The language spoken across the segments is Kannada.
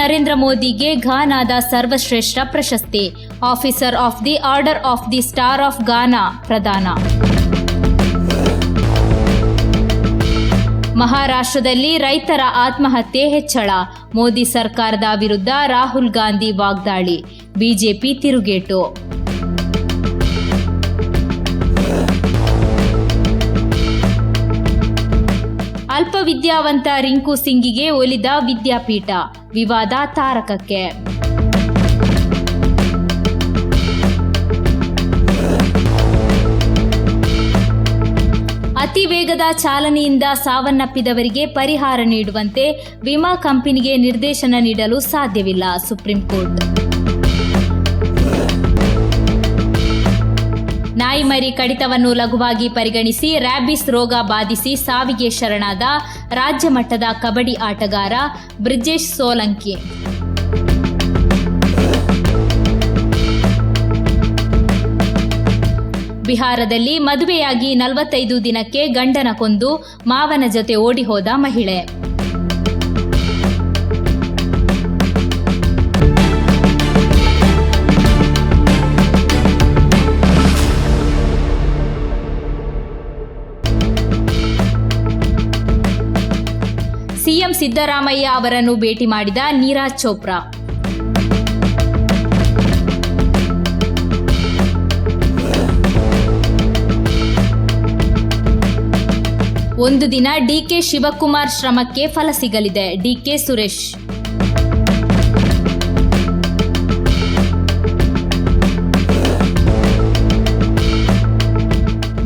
ನರೇಂದ್ರ ಮೋದಿಗೆ ಘಾನಾದ ಸರ್ವಶ್ರೇಷ್ಠ ಪ್ರಶಸ್ತಿ. Officer of the order of the star of Ghana ಪ್ರದಾನ ಮಹಾರಾಷ್ಟ್ರದಲ್ಲಿ ರೈತರ ಆತ್ಮಹತ್ಯೆ ಹೆಚ್ಚಳ. ಮೋದಿ ಸರ್ಕಾರದ ವಿರುದ್ಧ ರಾಹುಲ್ ಗಾಂಧಿ ವಾಗ್ದಾಳಿ. ಬಿಜೆಪಿ ತಿರುಗೇಟು. ಅಲ್ಪವಿದ್ಯಾವಂತ ರಿಂಕು ಸಿಂಗಿಗೆ ಒಲಿದ ವಿದ್ಯಾಪೀಠ. ವಿವಾದ ತಾರಕಕ್ಕೆ. ಅತಿ ವೇಗದ ಚಾಲನೆಯಿಂದ ಸಾವನ್ನಪ್ಪಿದವರಿಗೆ ಪರಿಹಾರ ನೀಡುವಂತೆ ವಿಮಾ ಕಂಪನಿಗೆ ನಿರ್ದೇಶನ ನೀಡಲು ಸಾಧ್ಯವಿಲ್ಲ ಸುಪ್ರೀಂ ಕೋರ್ಟ್. ನಾಯಿ ಮರಿ ಕಡಿತವನ್ನು ಲಘುವಾಗಿ ಪರಿಗಣಿಸಿ ರ್ಯಾಬಿಸ್ ರೋಗ ಬಾಧಿಸಿ ಸಾವಿಗೆ ಶರಣಾದ ರಾಜ್ಯ ಮಟ್ಟದ ಕಬಡ್ಡಿ ಆಟಗಾರ ಬ್ರಿಜೇಶ್ ಸೋಲಂಕಿ. ಬಿಹಾರದಲ್ಲಿ ಮದುವೆಯಾಗಿ ನಲವತ್ತೈದು ದಿನಕ್ಕೆ ಗಂಡನ ಕೊಂದು ಮಾವನ ಜೊತೆ ಓಡಿ ಹೋದ ಮಹಿಳೆ. ಸಿಎಂ ಸಿದ್ದರಾಮಯ್ಯ ಅವರನ್ನು ಭೇಟಿ ಮಾಡಿದ ನೀರಜ್ ಚೋಪ್ರಾ. ಒಂದು ದಿನ ಡಿಕೆ ಶಿವಕುಮಾರ್ ಶ್ರಮಕ್ಕೆ ಫಲ ಸಿಗಲಿದೆ. ಡಿಕೆ ಸುರೇಶ್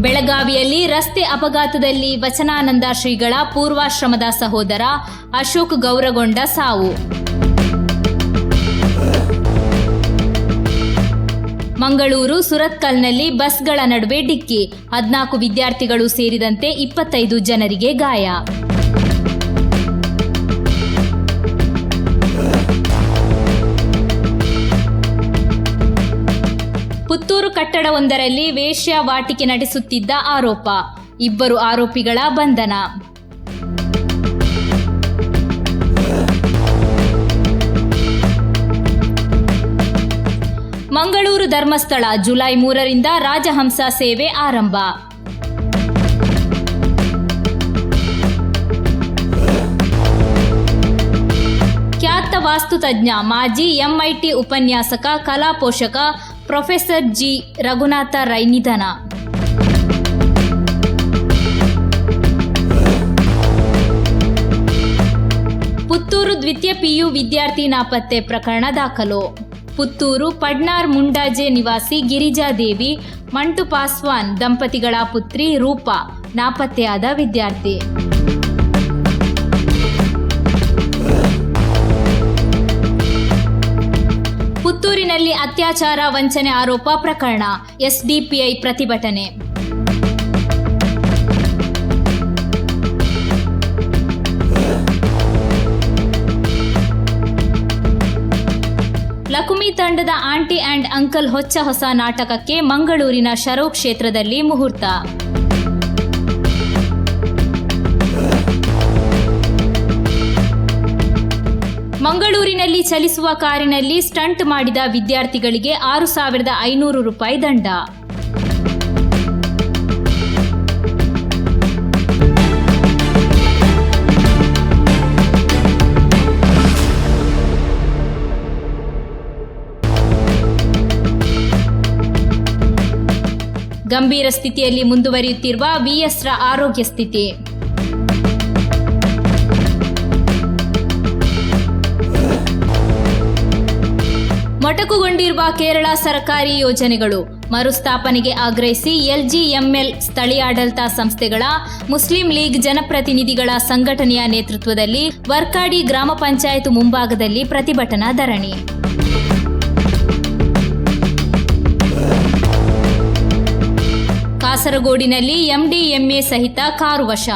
ಬೆಳಗಾವಿಯಲ್ಲಿ ರಸ್ತೆ ಅಪಘಾತದಲ್ಲಿ ವಚನಾನಂದ ಶ್ರೀಗಳ ಪೂರ್ವಾಶ್ರಮದ ಸಹೋದರ ಅಶೋಕ್ ಗೌರಗೊಂಡ ಸಾವು. ಮಂಗಳೂರು ಸುರತ್ಕಲ್ನಲ್ಲಿ ಬಸ್ಗಳ ನಡುವೆ ಡಿಕ್ಕಿ. ಹದಿನಾಲ್ಕು ವಿದ್ಯಾರ್ಥಿಗಳು ಸೇರಿದಂತೆ ಇಪ್ಪತ್ತೈದು ಜನರಿಗೆ ಗಾಯ. ಪುತ್ತೂರು ಕಟ್ಟಡವೊಂದರಲ್ಲಿ ವೇಶ್ಯಾವಾಟಿಕೆ ನಡೆಸುತ್ತಿದ್ದ ಆರೋಪ. ಇಬ್ಬರು ಆರೋಪಿಗಳ ಬಂಧನ. ಮಂಗಳೂರು ಧರ್ಮಸ್ಥಳ ಜುಲೈ ಮೂರರಿಂದ ರಾಜಹಂಸ ಸೇವೆ ಆರಂಭ. ಖ್ಯಾತ ವಾಸ್ತುತಜ್ಞ ಮಾಜಿ ಎಂಐಟಿ ಉಪನ್ಯಾಸಕ, ಕಲಾ ಪೋಷಕ ಪ್ರೊಫೆಸರ್ ಜಿ. ರಘುನಾಥ ರೈ ನಿಧನ. ಪುತ್ತೂರು ದ್ವಿತೀಯ ಪಿಯು ವಿದ್ಯಾರ್ಥಿ ನಾಪತ್ತೆ ಪ್ರಕರಣ ದಾಖಲು. ಪುತ್ತೂರು ಪಡ್ನಾರ್ ಮುಂಡಾಜೆ ನಿವಾಸಿ ಗಿರಿಜಾದೇವಿ ಮಂಟು ಪಾಸ್ವಾನ್ ದಂಪತಿಗಳ ಪುತ್ರಿ ರೂಪಾ ನಾಪತ್ತೆಯಾದ ವಿದ್ಯಾರ್ಥಿ. ಪುತ್ತೂರಿನಲ್ಲಿ ಅತ್ಯಾಚಾರ, ವಂಚನೆ ಆರೋಪ ಪ್ರಕರಣ, ಎಸ್ಡಿಪಿಐ ಪ್ರತಿಭಟನೆ. ಲಕುಮಿ ತಂಡದ ಆಂಟಿ ಆ್ಯಂಡ್ ಅಂಕಲ್ ಹೊಚ್ಚ ಹೊಸ ನಾಟಕಕ್ಕೆ ಮಂಗಳೂರಿನ ಶರೋ ಕ್ಷೇತ್ರದಲ್ಲಿ ಮುಹೂರ್ತ. ಮಂಗಳೂರಿನಲ್ಲಿ ಚಲಿಸುವ ಕಾರಿನಲ್ಲಿ ಸ್ಟಂಟ್ ಮಾಡಿದ ವಿದ್ಯಾರ್ಥಿಗಳಿಗೆ ಆರು ಸಾವಿರದ ಐನೂರು ರೂಪಾಯಿ ದಂಡ. ಗಂಭೀರ ಸ್ಥಿತಿಯಲ್ಲಿ ಮುಂದುವರಿಯುತ್ತಿರುವ ವಿಎಸ್ರ ಆರೋಗ್ಯ ಸ್ಥಿತಿ. ಮೊಟಕುಗೊಂಡಿರುವ ಕೇರಳ ಸರ್ಕಾರಿ ಯೋಜನೆಗಳು ಮರುಸ್ಥಾಪನೆಗೆ ಆಗ್ರಹಿಸಿ ಎಲ್ಜಿಎಂಎಲ್ ಸ್ಥಳೀಯಾಡಳಿತ ಸಂಸ್ಥೆಗಳ, ಮುಸ್ಲಿಂ ಲೀಗ್ ಜನಪ್ರತಿನಿಧಿಗಳ ಸಂಘಟನೆಯ ನೇತೃತ್ವದಲ್ಲಿ ವರ್ಕಾಡಿ ಗ್ರಾಮ ಪಂಚಾಯತ್ ಮುಂಭಾಗದಲ್ಲಿ ಪ್ರತಿಭಟನಾ ಧರಣಿ. ಕಾಸರಗೋಡಿನಲ್ಲಿ ಎಂಡಿಎಂಎ ಸಹಿತ ಕಾರು ವಶ.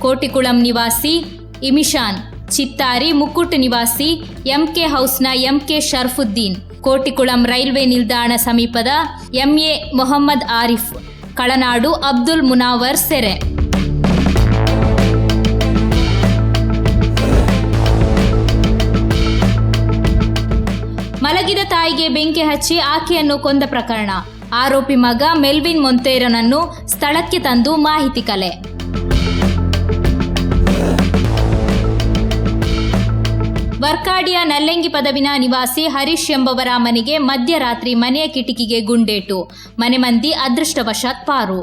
ಕೋಟಿಕುಳಂ ನಿವಾಸಿ ಇಮಿಶಾನ್ ಚಿತ್ತಾರಿ ಮುಕ್ಕುಟ್ ನಿವಾಸಿ, ಎಂಕೆ ಹೌಸ್ನ ಎಂಕೆ ಶರ್ಫುದ್ದೀನ್. ಕೋಟಿಕುಳಂ ರೈಲ್ವೆ ನಿಲ್ದಾಣ ಸಮೀಪದ ಎಂಎ ಮೊಹಮ್ಮದ್ ಆರಿಫ್, ಕಳನಾಡು ಅಬ್ದುಲ್ ಮುನಾವರ್ ಸೆರೆ. ಮಲಗಿದ ತಾಯಿಗೆ ಬೆಂಕಿ ಹಚ್ಚಿ ಆಕೆಯನ್ನು ಕೊಂದ ಪ್ರಕರಣ. ಆರೋಪಿ ಮಗ ಮೆಲ್ವಿನ್ ಮೊಂತೇರನನ್ನು ಸ್ಥಳಕ್ಕೆ ತಂದು ಮಾಹಿತಿ ಕಲೆ. ವರ್ಕಾಡಿಯ ನಲ್ಲೆಂಗಿ ಪದವಿನ ನಿವಾಸಿ ಹರೀಶ್ ಎಂಬವರ ಮನೆಗೆ ಮಧ್ಯರಾತ್ರಿ ಮನೆಯ ಕಿಟಕಿಗೆ ಗುಂಡೇಟು. ಮನೆ ಮಂದಿ ಅದೃಷ್ಟವಶಾತ್ ಪಾರು.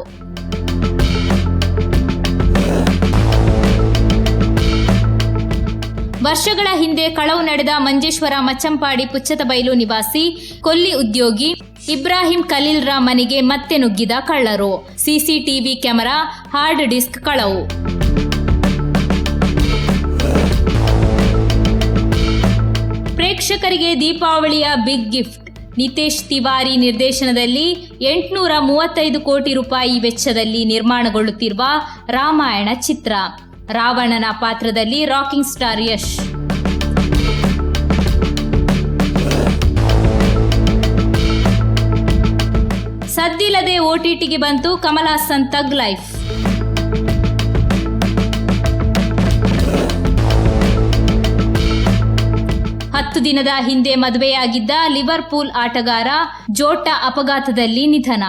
ವರ್ಷಗಳ ಹಿಂದೆ ಕಳವು ನಡೆದ ಮಂಜೇಶ್ವರ ಮಚ್ಚಂಪಾಡಿ ಪುಚ್ಚತಬೈಲು ನಿವಾಸಿ, ಕೊಲ್ಲಿ ಉದ್ಯೋಗಿ ಇಬ್ರಾಹಿಂ ಖಲೀಲ್ರ ಮನೆಗೆ ಮತ್ತೆ ನುಗ್ಗಿದ ಕಳ್ಳರು. ಸಿಸಿಟಿವಿ ಕ್ಯಾಮೆರಾ, ಹಾರ್ಡ್ ಡಿಸ್ಕ್ ಕಳವು. ಪ್ರೇಕ್ಷಕರಿಗೆ ದೀಪಾವಳಿಯ ಬಿಗ್ ಗಿಫ್ಟ್. ನಿತೇಶ್ ತಿವಾರಿ ನಿರ್ದೇಶನದಲ್ಲಿ ಎಂಟುನೂರ ಮೂವತ್ತೈದು ಕೋಟಿ ರೂಪಾಯಿ ವೆಚ್ಚದಲ್ಲಿ ನಿರ್ಮಾಣಗೊಳ್ಳುತ್ತಿರುವ ರಾಮಾಯಣ ಚಿತ್ರ. ರಾವಣನ ಪಾತ್ರದಲ್ಲಿ ರಾಕಿಂಗ್ ಸ್ಟಾರ್ ಯಶ್. ಸದ್ದಿಲ್ಲದೆ ಓಟಿಟಿಗೆ ಬಂತು ಕಮಲ್ ಹಾಸನ್ ತಗ್ ಲೈಫ್. ಹತ್ತು ದಿನದ ಹಿಂದೆ ಮದುವೆಯಾಗಿದ್ದ ಲಿವರ್ಪೂಲ್ ಆಟಗಾರ ಜೋಟಾ ಅಪಘಾತದಲ್ಲಿ ನಿಧನ.